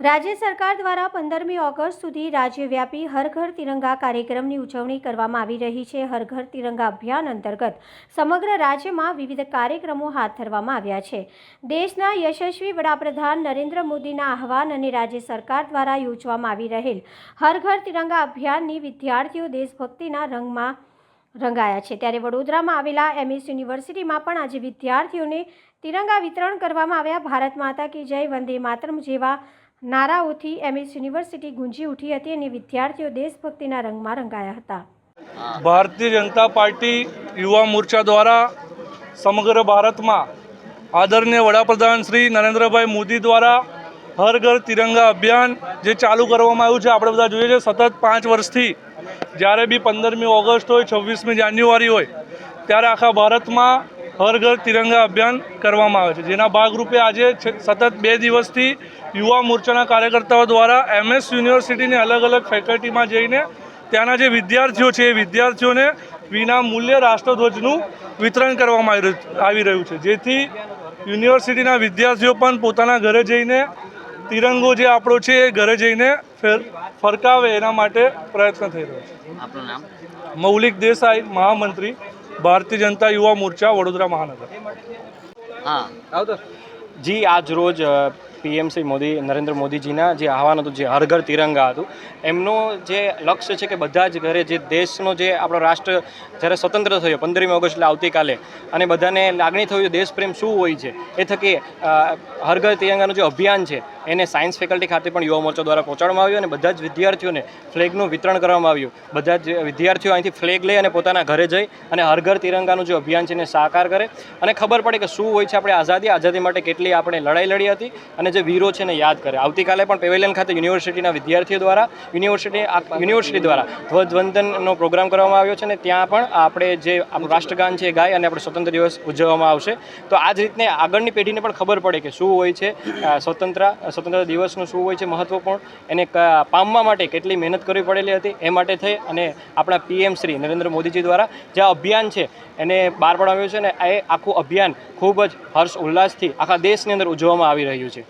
રાજ્ય સરકાર દ્વારા પંદરમી ઓગસ્ટ સુધી રાજ્યવ્યાપી હર ઘર તિરંગા કાર્યક્રમની ઉજવણી કરવામાં આવી રહી છે. હર ઘર તિરંગા અભિયાન અંતર્ગત સમગ્ર રાજ્યમાં વિવિધ કાર્યક્રમો હાથ ધરવામાં આવ્યા છે. દેશના યશસ્વી વડાપ્રધાન નરેન્દ્ર મોદીના આહવાન અને રાજ્ય સરકાર દ્વારા યોજવામાં આવી રહેલ હર ઘર તિરંગા અભિયાનની વિદ્યાર્થીઓ દેશભક્તિના રંગમાં રંગાયા છે. ત્યારે વડોદરામાં આવેલા એમએસ યુનિવર્સિટીમાં પણ આજે વિદ્યાર્થીઓને તિરંગા વિતરણ કરવામાં આવ્યા. ભારત માતા કે જય વંદે માતરમ જેવા નારાઓથી એમએસ યુનિવર્સિટી ગુંજી ઉઠી હતી અને વિદ્યાર્થીઓ દેશભક્તિના રંગમાં રંગાયા હતા. ભારતીય જનતા પાર્ટી યુવા મોરચા દ્વારા સમગ્ર ભારતમાં આદરણીય વડાપ્રધાન શ્રી નરેન્દ્રભાઈ મોદી દ્વારા હર ઘર તિરંગા અભિયાન જે ચાલુ કરવામાં આવ્યું છે, આપણે બધા જોઈએ છે, સતત પાંચ વર્ષથી જ્યારે બી પંદરમી ઓગસ્ટ હોય, છવ્વીસમી જાન્યુઆરી હોય, ત્યારે આખા ભારતમાં હર ઘર તિરંગા અભિયાન કરવામાં આવે છે. જેના ભાગરૂપે આજે સતત બે દિવસથી યુવા મોરચાના કાર્યકર્તાઓ દ્વારા એમએસ યુનિવર્સિટીની અલગ અલગ ફેકલ્ટીમાં જઈને ત્યાંના જે વિદ્યાર્થીઓ છે એ વિદ્યાર્થીઓને વિના મૂલ્યે રાષ્ટ્રધ્વજનું વિતરણ કરવામાં આવી રહ્યું- આવી રહ્યું છે. જેથી યુનિવર્સિટીના વિદ્યાર્થીઓ પણ પોતાના ઘરે જઈને તિરંગો જે આપણો છે એ ઘરે જઈને ફેર ફરકાવે એના માટે પ્રયત્ન થઈ રહ્યો છે. મૌલિક દેસાઈ મહામંત્રી ભારતીય જનતા યુવા મોરચા વડોદરા મહાનગર. હા. જી આજ રોજ પીએમ શ્રી મોદી, નરેન્દ્ર મોદીજીના જે આહવાન હતું, જે હર ઘર તિરંગા હતું, એમનું જે લક્ષ્ય છે કે બધા જ ઘરે જે દેશનો જે આપણો રાષ્ટ્ર જ્યારે સ્વતંત્ર થયો, પંદરમી ઓગસ્ટ એટલે આવતીકાલે, અને બધાને લાગણી થયું દેશપ્રેમ શું હોય છે, એ થકી હર ઘર તિરંગાનું જે અભિયાન છે એને સાયન્સ ફેકલ્ટી ખાતે પણ યુવા મોરચા દ્વારા પહોંચાડવામાં આવ્યું અને બધા જ વિદ્યાર્થીઓને ફ્લેગનું વિતરણ કરવામાં આવ્યું. બધા જ વિદ્યાર્થીઓ અહીંથી ફ્લેગ લઈ અને પોતાના ઘરે જઈ અને હર ઘર તિરંગાનું જે અભિયાન છે એને સાકાર કરે. અને ખબર પડે કે શું હોય છે આપણે આઝાદી આઝાદી માટે કેટલી આપણે લડાઈ લડી હતી અને જે વીરો છે એને યાદ કરે. આવતીકાલે પણ પેવેલિયન ખાતે યુનિવર્સિટીના વિદ્યાર્થીઓ દ્વારા, યુનિવર્સિટી યુનિવર્સિટી દ્વારા ધ્વજવંદનનો પ્રોગ્રામ કરવામાં આવ્યો છે અને ત્યાં પણ આપણે જે આપણું રાષ્ટ્રગાન છે એ ગાય અને આપણે સ્વતંત્ર દિવસ ઉજવવામાં આવશે. તો આ જ રીતને આગળની પેઢીને પણ ખબર પડે કે શું હોય છે સ્વતંત્ર સ્વતંત્ર દિવસનું શું હોય છે મહત્વપૂર્ણ એને પામવા માટે કેટલી મહેનત કરવી પડેલી હતી એ માટે થઈ અને આપણા પીએમ શ્રી નરેન્દ્ર મોદીજી દ્વારા જે અભિયાન છે એને બહાર પાડવામાં આવ્યું છે અને એ આખું અભિયાન ખૂબ જ હર્ષ ઉલ્લાસથી આખા દેશની અંદર ઉજવવામાં આવી રહ્યું છે.